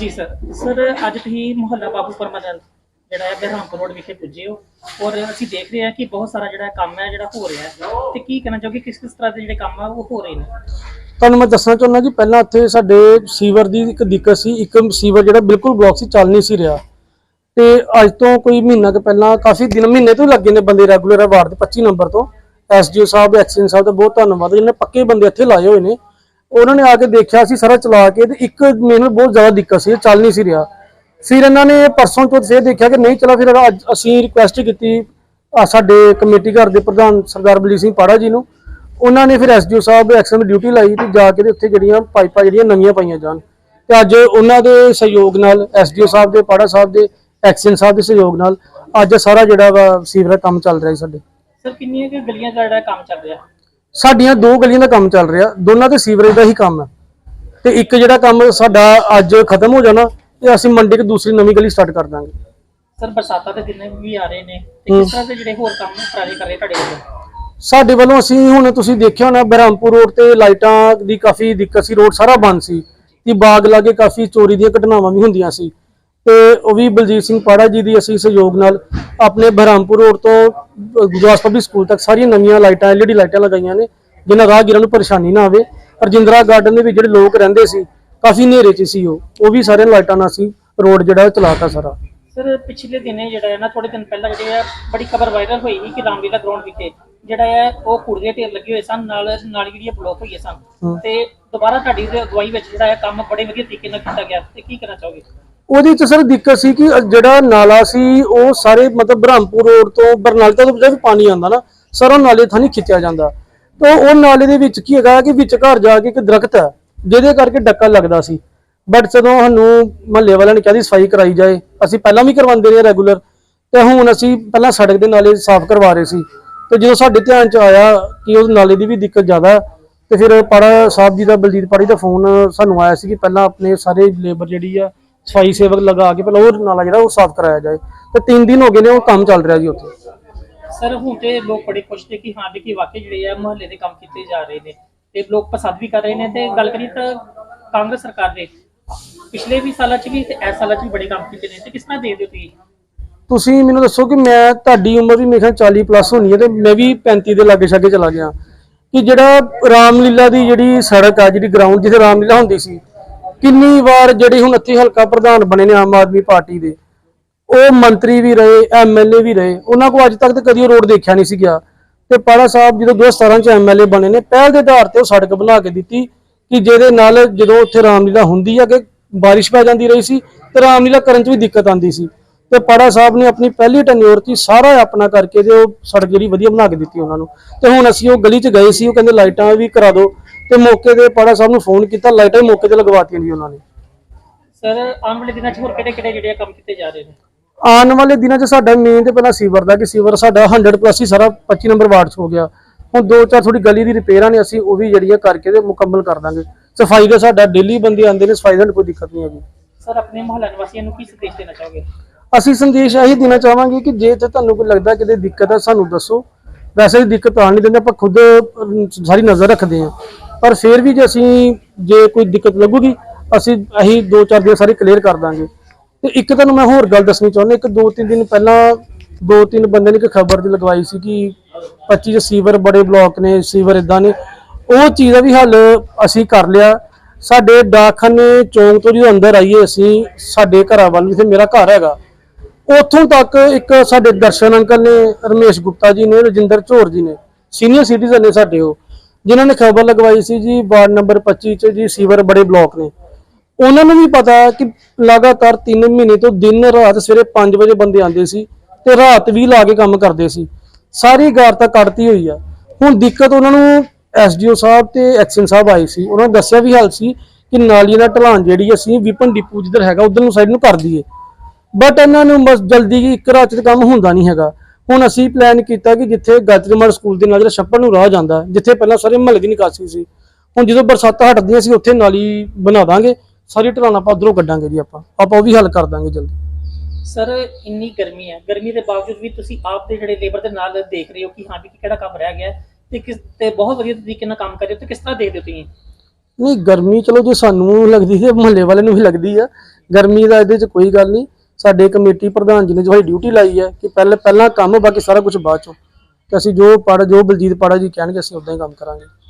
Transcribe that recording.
ਜੀ, sir. Sir, ਅੱਜ ਤੁਸੀਂ ਮੁਹੱਲਾ ਬਾਬੂ ਪਰਮਾਨੰਦ ਜਿਹੜਾ ਹੈ ਬਹਿਰਾਮਪੁਰ ਰੋਡ ਵਿਖੇ ਪੁੱਜੇ ਹੋ ਔਰ ਅਸੀਂ ਦੇਖ ਰਹੇ ਹਾਂ ਕਿ ਬਹੁਤ ਸਾਰਾ ਜਿਹੜਾ ਕੰਮ ਹੈ, ਜਿਹੜਾ ਹੋ ਰਿਹਾ ਹੈ। ਤੇ ਕੀ ਕਹਿਣਾ ਚਾਹੋਗੇ, ਕਿਸ ਕਿਸ ਤਰ੍ਹਾਂ ਦੇ ਜਿਹੜੇ ਕੰਮ ਆ, ਉਹ ਹੋ ਰਹੇ ਨੇ? ਤੁਹਾਨੂੰ ਮੈਂ ਦੱਸਣਾ ਚਾਹੁੰਦਾ ਕਿ ਪਹਿਲਾਂ ਇੱਥੇ ਸਾਡੇ ਸੀਵਰ ਦੀ ਇੱਕ ਦਿੱਕਤ ਸੀ, ਇੱਕ ਸੀਵਰ ਜਿਹੜਾ ਬਿਲਕੁਲ ਬਲੌਕ ਸੀ, ਚੱਲ ਨਹੀਂ ਸੀ ਰਿਹਾ। ਤੇ ਅੱਜ ਤੋਂ ਕੋਈ ਮਹੀਨਾ ਕੁ ਪਹਿਲਾਂ, ਕਾਫੀ ਦਿਨ, ਮਹੀਨੇ ਤੋਂ ਲੱਗੇ ਨੇ ਬੰਦੇ ਰੈਗੂਲਰ ਵਾਰਡ ਦੇ 25 ਨੰਬਰ ਤੋਂ। ਐਸਡੀਓ ਸਾਹਿਬ ਐਕਸੀਅਨ ਸਾਹਿਬ ਦਾ ਬਹੁਤ ਧੰਨਵਾਦ ਜਿਹਨੇ ਪੱਕੇ ਬੰਦੇ ਇੱਥੇ ਲਾਏ ਹੋਏ ਨੇ। ਉਹਨਾਂ ਨੇ ਆ ਕੇ ਦੇਖਿਆ ਸੀ, ਸਾਰਾ ਚਲਾ ਕੇ ਤੇ ਇੱਕ ਮੈਨੂੰ ਬਹੁਤ ਜ਼ਿਆਦਾ ਦਿੱਕਤ ਸੀ, ਚੱਲ ਨਹੀਂ ਸੀ ਰਿਹਾ। ਫਿਰ ਇਹਨਾਂ ਨੇ ਪਰਸੋਂ ਤੋਂ ਫਿਰ ਦੇਖਿਆ ਕਿ ਨਹੀਂ ਚਲਾ, ਫਿਰ ਅੱਜ ਅਸੀਂ ਰਿਕੁਐਸਟ ਕੀਤੀ ਸਾਡੇ ਕਮੇਟੀ ਘਰ ਦੇ ਪ੍ਰਧਾਨ ਸਰਦਾਰ ਬਲਜੀਤ ਸਿੰਘ ਪਾੜਾ ਜੀ ਨੂੰ, ਉਹਨਾਂ ਨੇ ਫਿਰ ਐਸਡੀਓ ਸਾਹਿਬ ਐਕਸ਼ਨ ਡਿਊਟੀ ਲਾਈ ਤੇ ਜਾ ਕੇ ਤੇ ਉੱਥੇ ਜਿਹੜੀਆਂ ਪਾਈਪਾਂ ਜਿਹੜੀਆਂ ਨਵੀਆਂ ਪਾਈਆਂ ਜਾਣ। ਤੇ ਅੱਜ ਉਹਨਾਂ ਦੇ ਸਹਿਯੋਗ ਨਾਲ ਐਸਡੀਓ ਸਾਹਿਬ ਦੇ, ਪਾੜਾ ਸਾਹਿਬ ਦੇ ਐਕਸ਼ਨ ਸਾਹਿਬ ਦੇ ਸਹਿਯੋਗ ਨਾਲ ਅੱਜ ਸਾਰਾ ਜਿਹੜਾ ਵਾ ਸੀਵਰ ਕੰਮ ਚੱਲ ਰਿਹਾ ਸਾਡੇ। ਸਰ, ਕਿੰਨੀਆਂ ਕਿ ਗਲੀਆਂ ਦਾ ਜਿਹੜਾ ਕੰਮ ਚੱਲ ਰਿਹਾ? ਸਾਡੀਆਂ ਦੋ ਗਲੀਆਂ ਦਾ ਕੰਮ ਚੱਲ ਰਿਹਾ ਦੋਨਾਂ ਤੇ ਸੀਵਰੇਜ ਦਾ ਹੀ ਕੰਮ ਹੈ। ਤੇ ਇੱਕ ਜਿਹੜਾ ਕੰਮ ਸਾਡਾ ਅੱਜ ਖਤਮ ਹੋ ਜਾਣਾ ਤੇ ਅਸੀਂ ਮੰਡੇ ਨੂੰ ਦੂਸਰੀ ਨਵੀਂ ਗਲੀ ਸਟਾਰਟ ਕਰ ਦਾਂਗੇ। ਸਰ ਬਰਸਾਤਾਂ ਦੇ ਦਿਨ ਵੀ ਆ ਰਹੇ ਨੇ ਤੇ ਕਿਸ ਤਰ੍ਹਾਂ ਦੇ ਜਿਹੜੇ ਹੋਰ ਕੰਮ ਟਰਾਈ ਕਰ ਰਹੇ ਤੁਹਾਡੇ ਵੱਲੋਂ? ਸਾਡੇ ਵੱਲੋਂ ਅਸੀਂ ਹੁਣ ਤੁਸੀਂ ਦੇਖਿਆ ਹੋਣਾ ਬਹਿਰਾਮਪੁਰ ਰੋਡ ਤੇ ਲਾਈਟਾਂ ਦੀ ਕਾਫੀ ਦਿੱਕਤ ਸੀ ਰੋਡ ਸਾਰਾ ਬੰਦ ਸੀ ਤੇ ਬਾਗ ਲਾਗੇ ਕਾਫੀ ਚੋਰੀ ਦੀਆਂ ਘਟਨਾਵਾਂ ਵੀ ਹੁੰਦੀਆਂ ਸੀ। ਤੇ ਉਹ ਵੀ ਬਲਜੀਤ ਸਿੰਘ ਪਾੜਾ ਜੀ ਦੀ ਅਸੀਂ ਸਹਿਯੋਗ ਨਾਲ ਆਪਣੇ ਬਹਿਰਾਮਪੁਰ ਰੋਡ ਤੋਂ ਗੁਰਦਾਸ ਪਬਲਿਕ ਸਕੂਲ ਤੱਕ ਸਾਰੀਆਂ ਨਵੀਆਂ ਲਾਈਟਾਂ ਐਲਈਡੀ ਲਾਈਟਾਂ ਲਗਾਈਆਂ ਨੇ ਜਿਨ੍ਹਾਂ ਰਾਹਗੀਰਾਂ ਨੂੰ ਪਰੇਸ਼ਾਨੀ ਨਾ ਆਵੇ। ਰਜਿੰਦਰਾ ਗਾਰਡਨ ਦੇ ਵਿੱਚ ਜਿਹੜੇ ਲੋਕ ਰਹਿੰਦੇ ਸੀ ਕਾਫੀ ਹਨੇਰੇ 'ਚ ਸੀ ਉਹ। ਉਹ ਵੀ ਸਾਰੀਆਂ ਲਾਈਟਾਂ ਨਾਲ ਅਸੀਂ ਰੋਡ ਜਿਹੜਾ ਚਲਾਤਾ ਸਾਰਾ। ਸਰ ਪਿਛਲੇ ਦਿਨੇ ਜਿਹੜਾ ਹੈ ਨਾ ਥੋੜੇ ਦਿਨ ਪਹਿਲਾਂ ਜਿਹੜੇ ਆ ਬੜੀ ਖਬਰ ਵਾਇਰਲ ਹੋਈ ਸੀ ਕਿ ਰਾਮਲੀਲਾ ਗਰਾਊਂਡ ਵਿਖੇ। ਜਿਹੜਾ ਹੈ ਉਹ ਕੂੜੇ ਦੇ ਢੇਰ ਲੱਗੇ ਹੋਏ ਸਨ ਨਾਲ ਨਾਲੀ ਜਿਹੜੀਆਂ ਬਲੌਕ ਹੋਈਆਂ ਸਨ। ਤੇ ਦੁਬਾਰਾ ਤੁਹਾਡੀ ਅਗਵਾਈ ਵਿੱਚ ਜਿਹੜਾ ਹੈ ਕੰਮ ਬੜੇ ਵਧੀਆ ਤਰੀਕੇ ਨਾਲ ਕੀਤਾ ਗਿਆ। ਤੇ ਕੀ ਕਹਿਣਾ ਚਾਹੋਗੇ? ਉਹਦੇ ਚ ਸਰ ਦਿੱਕਤ ਸੀ ਕਿ ਜਿਹੜਾ ਨਾਲਾ ਸੀ, ਉਹ ਸਾਰੇ ਮਤਲਬ ਬ੍ਰਹਮਪੁਰ ਰੋਡ ਤੋਂ ਬਰਨਾਲਾ ਤੋਂ ਜਦ ਪਾਣੀ ਆਉਂਦਾ ਨਾ, ਸਰ ਉਹ ਨਾਲੇ ਥਾਂ ਨਹੀਂ ਖਿੱਚਿਆ ਜਾਂਦਾ। ਤਾਂ ਉਹ ਨਾਲੇ ਦੇ ਵਿੱਚ ਕੀ ਹੈਗਾ ਕਿ ਵਿੱਚ ਘਰ ਜਾ ਕੇ ਇੱਕ ਦਰਖਤ ਹੈ, ਜਿਹਦੇ ਕਰਕੇ ਡੱਕਾ ਲੱਗਦਾ ਸੀ। ਬਟ ਜਦੋਂ ਸਾਨੂੰ ਮਹੱਲੇ ਵਾਲਿਆਂ ਨੇ ਕਿਹਾ ਸੀ ਸਫ਼ਾਈ ਕਰਾਈ ਜਾਏ, ਅਸੀਂ ਪਹਿਲਾਂ ਵੀ ਕਰਵਾਉਂਦੇ ਰਹੇ ਰੈਗੂਲਰ, ਤੇ ਹੁਣ ਅਸੀਂ ਪਹਿਲਾਂ ਸੜਕ ਦੇ ਨਾਲੇ ਸਾਫ਼ ਕਰਵਾ ਰਹੇ ਸੀ। ਤੇ ਜਦੋਂ ਸਾਡੇ ਧਿਆਨ ਚ ਆਇਆ ਕਿ ਉਹ ਨਾਲੇ ਦੀ ਵੀ ਦਿੱਕਤ ਜ਼ਿਆਦਾ ਤੇ ਫਿਰ ਪਾੜਾ ਸਾਹਿਬ ਜੀ ਦਾ, ਬਲਜੀਤ ਪਾੜੀ ਦਾ ਫੋਨ ਸਾਨੂੰ ਆਇਆ ਸੀ ਕਿ ਪਹਿਲਾਂ ਆਪਣੇ ਸਾਰੇ ਲੇਬਰ ਜਿਹੜੀ ਆ ਸਫ਼ਾਈ ਸੇਵਕ ਲਗਾ ਕੇ ਪਹਿਲਾਂ ਉਹ ਨਾਲਾ ਜਿਹੜਾ ਉਹ ਸਾਫ਼ ਕਰਾਇਆ ਜਾਏ ਤੇ 3 ਦਿਨ ਹੋ ਗਏ ਨੇ ਉਹ ਕੰਮ ਚੱਲ ਰਿਹਾ ਜੀ ਉੱਥੇ। ਸਰ ਹੁਣ ਤੇ ਲੋਕ ਬੜੇ ਖੁਸ਼ ਨੇ ਕਿ ਹਾਂ ਵੀ ਕਿ ਵਾਕਈ ਜਿਹੜੇ ਆ ਮੁਹੱਲੇ ਦੇ ਕੰਮ ਕੀਤੇ ਜਾ ਰਹੇ ਨੇ ਤੇ ਲੋਕ ਪਸੰਦ ਵੀ ਕਰ ਰਹੇ ਨੇ ਤੇ ਗੱਲ ਕਰੀਏ ਤਾਂ ਕਾਂਗਰਸ ਸਰਕਾਰ ਦੇ ਪਿਛਲੇ ਵੀ ਸਾਲਾਂ 'ਚ ਵੀ ਤੇ ਇਸ ਸਾਲਾਂ 'ਚ ਵੀ ਬੜੇ ਕੰਮ ਕੀਤੇ ਨੇ ਤੇ ਕਿਸ ਤਰ੍ਹਾਂ ਦੇਖਦੇ ਹੋ ਤੁਸੀਂ? ਤੁਸੀਂ ਮੈਨੂੰ ਦੱਸੋ ਕਿ ਮੈਂ ਤੁਹਾਡੀ ਉਮਰ ਵੀ ਮੇਰੇ ਖਿਆਲ 40 ਪਲੱਸ ਹੋਣੀ ਹੈ ਤੇ ਮੈਂ ਵੀ 35 ਦੇ ਲਾਗੇ ਛਾਗੇ ਚਲਾ ਗਿਆ। ਕਿ ਜਿਹੜਾ ਰਾਮਲੀਲਾ ਦੀ ਜਿਹੜੀ ਸੜਕ ਆ ਜਿਹੜੀ ਗਰਾਊਂਡ ਜਿੱਥੇ ਰਾਮਲੀਲਾ ਹੁੰਦੀ ਸੀ ਕਿੰਨੀ ਵਾਰ ਜਿਹੜੇ ਹੁਣ ਇੱਥੇ ਹਲਕਾ ਪ੍ਰਧਾਨ ਬਣੇ ਨੇ ਆਮ ਆਦਮੀ ਪਾਰਟੀ ਦੇ, ਉਹ ਮੰਤਰੀ ਵੀ ਰਹੇ ਐਮਐਲਏ ਵੀ ਰਹੇ, ਉਹਨਾਂ ਕੋ ਅੱਜ ਤੱਕ ਤੇ ਕਦੀ ਉਹ ਰੋਡ ਦੇਖਿਆ ਨਹੀਂ ਸੀ ਗਿਆ। ਤੇ ਪਾੜਾ ਸਾਹਿਬ ਜਦੋਂ 2017 ਚ ਐਮਐਲਏ ਬਣੇ ਨੇ, ਪਹਿਲ ਦੇ ਆਧਾਰ ਤੇ ਉਹ ਸੜਕ ਬਣਾ ਕੇ ਦਿੱਤੀ ਕਿ ਜਿਹਦੇ ਨਾਲ ਜਦੋਂ ਉੱਥੇ ਰਾਮਲੀਲਾ ਹੁੰਦੀ ਆ ਕਿ ਬਾਰਿਸ਼ ਪੈ ਜਾਂਦੀ ਰਹੀ ਸੀ, ਤੇ ਰਾਮਲੀਲਾ ਕਰਨ ਚ ਵੀ ਦਿੱਕਤ ਆਉਂਦੀ ਸੀ। ਤੇ ਪਾੜਾ ਸਾਹਿਬ ਨੇ ਆਪਣੀ ਪਹਿਲੀ ਟੈਨਿਓਰ 'ਚ ਸਾਰਾ ਆਪਣਾ ਕਰਕੇ ਤੇ ਉਹ ਸੜਕ ਜਿਹੜੀ ਵਧੀਆ ਬਣਾ ਕੇ ਦਿੱਤੀ ਉਹਨਾਂ ਨੂੰ। ਤੇ ਹੁਣ ਅਸੀਂ ਉਹ ਗਲੀ 'ਚ ਗਏ ਸੀ, ਉਹ ਕਹਿੰਦੇ ਲਾਈਟਾਂ ਵੀ ਕਰਾ ਦਿਓ। ਤੇ ਮੌਕੇ ਤੇ ਪਾੜਾ ਸਾਹਿਬ ਨੂੰ ਫੋਨ ਕੀਤਾ ਲਾਈਟਾਂ ਵੀ ਮੌਕੇ ਤੇ ਲਗਵਾਤੀਆਂ ਜੀ ਉਹਨਾਂ ਨੇ। ਸਰ ਆਉਣ ਵਾਲੇ ਦਿਨਾਂ 'ਚ ਹੋਰ ਕਿਹੜੇ ਕਿਹੜੇ ਜਿਹੜੇ ਆ ਕੰਮ ਕੀਤੇ ਜਾ ਰਹੇ ਨੇ? ਆਉਣ ਵਾਲੇ ਦਿਨਾਂ 'ਚ ਸਾਡਾ ਮੇਨ ਤੇ ਪਹਿਲਾਂ ਸੀਵਰ ਦਾ ਕਿ ਸੀਵਰ ਸਾਡਾ 100 ਪਲੱਸ ਹੀ ਸਾਰਾ 25 ਨੰਬਰ ਵਾਰਡ 'ਚ ਹੋ ਗਿਆ। ਹੁਣ ਦੋ ਚਾਰ ਥੋੜੀ ਗਲੀ ਦੀ ਰਿਪੇਅਰਾਂ ਨੇ ਅਸੀਂ ਉਹ ਵੀ ਜਿਹੜੀਆਂ ਕਰਕੇ ਤੇ ਮੁਕੰਮਲ ਕਰ ਦਾਂਗੇ। ਸਫ਼ਾਈ ਦਾ ਸਾਡਾ ਡੇਲੀ ਬੰਦੇ ਆਉਂਦੇ ਨੇ ਸਫ਼ਾਈ ਦਾ ਕੋਈ ਦਿੱਕਤ ਨਹੀਂ ਹੈਗੀ। ਸਰ ਆਪਣੇ ਮੁਹੱਲਾ ਨਿਵਾਸੀਆਂ ਨੂੰ ਕੀ ਸੰਦੇਸ਼ ਦੇਣਾ ਚਾਹੋਗੇ? ਅਸੀਂ ਸੰਦੇਸ਼ ਇਹੀ ਦੇਣਾ ਚਾਹਾਂਗੇ ਕਿ ਜੇ ਤੇ ਤੁਹਾਨੂੰ ਕੋਈ ਲੱਗਦਾ ਕਿਤੇ ਦਿੱਕਤ ਹੈ ਸਾਨੂੰ ਦੱਸੋ। ਵੈਸੇ ਦਿੱਕਤ ਆਉਣ ਨਹੀਂ ਦਿੰਦੇ ਆਪਾਂ ਖੁਦ ਸਾਰੀ ਨਜ਼ਰ ਰੱਖਦੇ ਹਾਂ। ਪਰ ਫਿਰ ਵੀ ਜੇ ਅਸੀਂ, ਜੇ ਕੋਈ ਦਿੱਕਤ ਲੱਗੂਗੀ, ਅਸੀਂ ਅਸੀਂ ਦੋ ਚਾਰ ਦਿਨ ਸਾਰੀ ਕਲੀਅਰ ਕਰ ਦਾਂਗੇ। ਤੇ ਇੱਕ ਤੁਹਾਨੂੰ ਮੈਂ ਹੋਰ ਗੱਲ ਦੱਸਣੀ ਚਾਹੁੰਦਾ, ਇੱਕ ਦੋ ਤਿੰਨ ਦਿਨ ਪਹਿਲਾਂ ਦੋ ਤਿੰਨ ਬੰਦੇ ਨੇ ਇੱਕ ਖਬਰ ਦੀ ਲਗਵਾਈ ਸੀ ਕਿ 25 ਚ ਸੀਵਰ ਬੜੇ ਬਲਾਕ ਨੇ, ਸੀਵਰ ਇਦਾਂ ਨੇ। ਉਹ ਚੀਜ਼ ਦਾ ਵੀ ਹੱਲ ਅਸੀਂ ਕਰ ਲਿਆ। ਸਾਡੇ ਡਾਕਖਾਨੇ ਚੌਂਕ ਤੋਂ ਜਦੋਂ ਅੰਦਰ ਆਈਏ ਅਸੀਂ, ਸਾਡੇ ਘਰਾਂ ਵੱਲ ਜਿੱਥੇ ਮੇਰਾ ਘਰ ਹੈਗਾ। ਉੱਥੋਂ ਤੱਕ ਇੱਕ ਸਾਡੇ ਦਰਸ਼ਨ ਅੰਕਲ ਨੇ, ਰਮੇਸ਼ ਗੁਪਤਾ ਜੀ ਨੇ, ਰਜਿੰਦਰ ਝੋਰ ਜੀ ਨੇ। ਸੀਨੀਅਰ ਸਿਟੀਜ਼ਨ ਨੇ ਸਾਡੇ ਉਹ। ਜਿਨ੍ਹਾਂ ਨੇ ਖਬਰ ਲਗਵਾਈ ਸੀ ਜੀ, ਵਾਰਡ ਨੰਬਰ 25 ਚ ਜੀ, ਸੀਵਰ ਬੜੇ ਬਲਾਕ ਨੇ। ਉਹਨਾਂ ਨੂੰ ਵੀ ਪਤਾ ਕਿ ਲਗਾਤਾਰ 3 ਮਹੀਨੇ ਤੋਂ ਦਿਨ ਰਾਤ ਸਵੇਰੇ 5 ਵਜੇ ਬੰਦੇ ਆਉਂਦੇ ਸੀ ਤੇ ਰਾਤ ਵੀ ਲਾ ਕੇ ਕੰਮ ਕਰਦੇ ਸੀ। ਸਾਰੀ ਗਾਰ ਤਾਂ ਕੱਢਤੀ ਹੋਈ ਆ। ਹੁਣ ਦਿੱਕਤ ਉਹਨਾਂ ਨੂੰ ਐਸਡੀਓ ਸਾਹਿਬ ਤੇ ਐਕਸ਼ਨ ਸਾਹਿਬ ਆਏ ਸੀ। ਉਹਨਾਂ ਨੇ ਦੱਸਿਆ ਵੀ ਹਾਲ ਸੀ ਕਿ ਨਾਲੀਆਂ ਦਾ ਢਲਾਨ ਜਿਹੜੀ ਅਸੀਂ ਵਿਪਨ ਡਿਪੂ ਜਿੱਧਰ ਹੈਗਾ, ਉਧਰ ਨੂੰ ਸਾਈਡ ਨੂੰ ਕਰ ਦਈਏ। ਬਟ ਇਹਨਾਂ ਨੂੰ ਬਸ ਜਲਦੀ ਇੱਕ ਰਾਤ ਚ ਕੰਮ ਹੁੰਦਾ ਨਹੀਂ ਹੈਗਾ। ਹੁਣ ਅਸੀਂ ਪਲਾਨ ਕੀਤਾ ਕਿ ਜਿੱਥੇ ਗਾਜਰੀਮਾਰ ਸਕੂਲ ਦੇ ਨਾਲ ਜਿਹੜਾ ਛੱਪੜ ਨੂੰ ਰਾਹ ਜਾਂਦਾ ਜਿੱਥੇ ਪਹਿਲਾਂ ਸਾਰੇ ਮਹੱਲੇ ਦੀ ਨਿਕਾਸੀ ਸੀ ਹੁਣ ਜਦੋਂ ਬਰਸਾਤਾਂ ਹਟਦੀਆਂ ਸੀ ਉੱਥੇ ਨਾਲੀ ਬਣਾ ਦਾਂਗੇ ਸਾਰੀ ਢਲਾਨ ਆਪਾਂ ਉਧਰੋਂ ਕੱਢਾਂਗੇ ਜੀ ਆਪਾਂ ਆਪਾਂ ਉਹ ਵੀ ਹੱਲ ਕਰ ਦਾਂਗੇ ਜਲਦੀ। ਸਰ ਇੰਨੀ ਗਰਮੀ ਹੈ ਗਰਮੀ ਦੇ ਬਾਵਜੂਦ ਵੀ ਤੁਸੀਂ ਆਪ ਦੇ ਜਿਹੜੇ ਲੇਬਰ ਦੇ ਨਾਲ ਦੇਖ ਰਹੇ ਹੋ ਕਿ ਹਾਂ ਵੀ ਕਿਹੜਾ ਕੰਮ ਰਹਿ ਗਿਆ ਤੇ ਕਿਸ ਤੇ ਬਹੁਤ ਵਧੀਆ ਤਰੀਕੇ ਨਾਲ ਕੰਮ ਕਰ ਰਹੇ ਹੋ ਤੇ ਕਿਸ ਤਰ੍ਹਾਂ ਦੇਖਦੇ ਹੋ ਤੁਸੀਂ? ਨਹੀਂ ਗਰਮੀ ਚਲੋ ਜੇ ਸਾਨੂੰ ਲੱਗਦੀ ਹੈ ਮੁਹੱਲੇ ਵਾਲੇ ਨੂੰ ਵੀ ਲੱਗਦੀ ਆ ਗਰਮੀ ਦਾ ਇਹਦੇ 'ਚ ਕੋਈ ਗੱਲ ਨਹੀਂ। ਸਾਡੇ ਕਮੇਟੀ ਪ੍ਰਧਾਨ ਜੀ ਨੇ ਜੋ ਸਾਡੀ ਡਿਊਟੀ ਲਾਈ ਹੈ ਕਿ ਪਹਿਲੇ ਪਹਿਲਾਂ ਕੰਮ, ਬਾਕੀ ਸਾਰਾ ਕੁਝ ਬਾਅਦ ਚੋਂ। ਤੇ ਅਸੀਂ ਜੋ ਪੜ ਜੋ ਬਲਜੀਤ ਪਾੜਾ ਜੀ ਕਹਿਣਗੇ, ਅਸੀਂ ਉਦਾਂ ਹੀ ਕੰਮ ਕਰਾਂਗੇ।